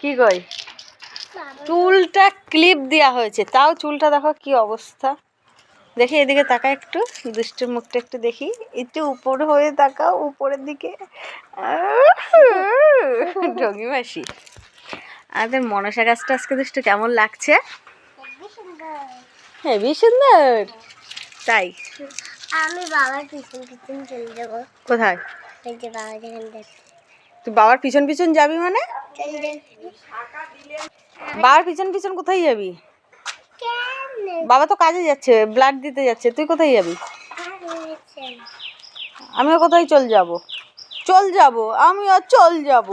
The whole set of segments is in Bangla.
কি কই? চুলটা ক্লিপ দেওয়া হয়েছে। তাও চুলটা দেখো কি অবস্থা। দেখি এদিকে তাকা একটু দুষ্টের মুখটা একটু দেখি। একটু উপরে হয়ে তাকাও উপরের দিকে। ঢগি মাসি। আমাদের মনসা গাছটা আজকে দুষ্টু কেমন লাগছে? হেবি সুন্দর। তাই। আমি বাবার পিছন পিছন চলে যাব। কোথায়? তুই বাবার পিছন পিছন যাবি মানে? বাবার পিছন পিছন কোথায় যাবি? বাবা তো কাজে যাচ্ছে ব্লাড দিতে যাচ্ছে তুই কোথায় যাবি? আমিও কোথায় চল যাব? চল যাব আমিও চল যাব।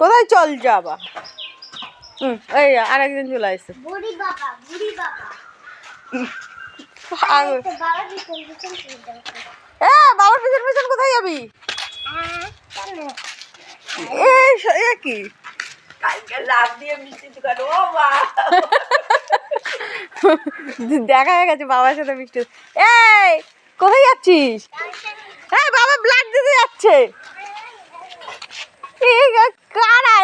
কোথায় চল যাবা? হুম এই আসছে। আর পিছন চলে এ বাবার পিছন পিছন কোথায় যাবি? কি? দেখা হয়ে গেছে বাবার সাথে মিষ্টি। এই কোথায় যাচ্ছিস? হ্যাঁ বাবা ব্লাড দিতে যাচ্ছে। কারা?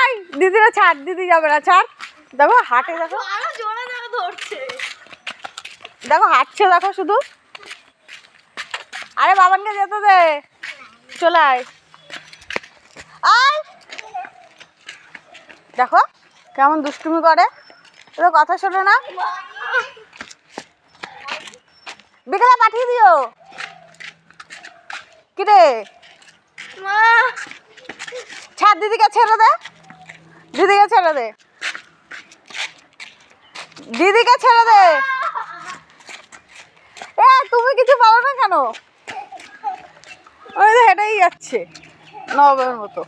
এই দিদিরা ছাড় দিদি যাবে না ছাড়। দেখো হাটে দেখো। দেখো হাঁটছে দেখো শুধু। আরে বাবানকে যেতে দে। চলে আয়। আয়। দেখো কেমন দুষ্টুমি করে। তো কথা শোনো না? বিকেলে পাঠিয়ে দিও। কিরে ছাড় দিদিকে ছেড়ে দে। দিদিকে ছেড়ে দে। দিদিকে ছেড়ে দে। তুমি কিছু পারো না কেন? ওই তো হেঁটেই যাচ্ছে নবের মতো।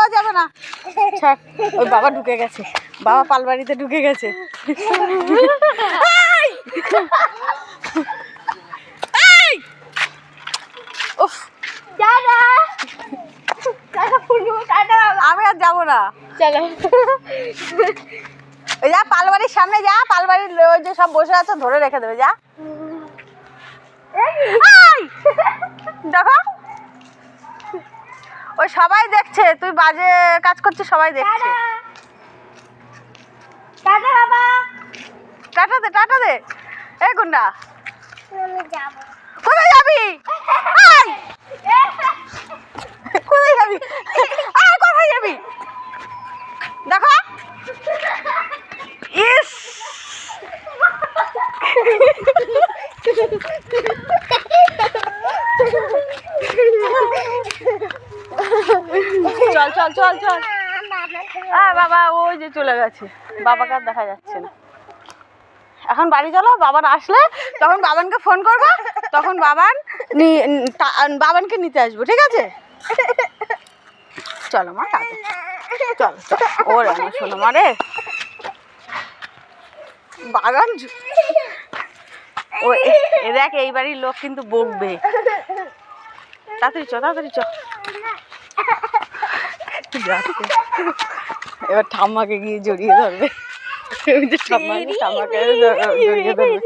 ও যাবে না। ছাড় ওই বাবা ঢুকে গেছে। বাবা পালবাড়িতে ঢুকে গেছে। আমি আর যাব না। চলো ওই যা পালবাড়ির সামনে যা পালবাড়ির ওই যে সব বসে আছে ধরে রেখে দেবে যা। দেখো। ওই সবাই দেখছে তুই বাজে কাজ করছিস সবাই দেখছে। টাটা বাবা। টাটা দে টাটা দে। এই গুন্ডা। কোথায় যাবি এই! কোথায় যাবি এই, কোথায় যাবি দেখো ইস চল চল চল চল। আ, বাবা, ওই যে চলে গেছে। বাবাকে আর দেখা যাচ্ছে না। এখন বাড়ি চলো বাবান আসলে, তখন বাবানকে ফোন করব, তখন বাবান বাবানকে নিতে আসব, ঠিক আছে? চলো মা তাতে চল ওরে আমার শোনো মা রে। বাগান জু- ও এ- দেখ এই বাড়ির লোক কিন্তু বকবে। তাড়াতাড়ি চ তাড়াতাড়ি চ। এবার ঠাম্মাকে গিয়ে জড়িয়ে ধরবে। ঠাম্মাকে ঠাম্মাকে জড়িয়ে ধরবে।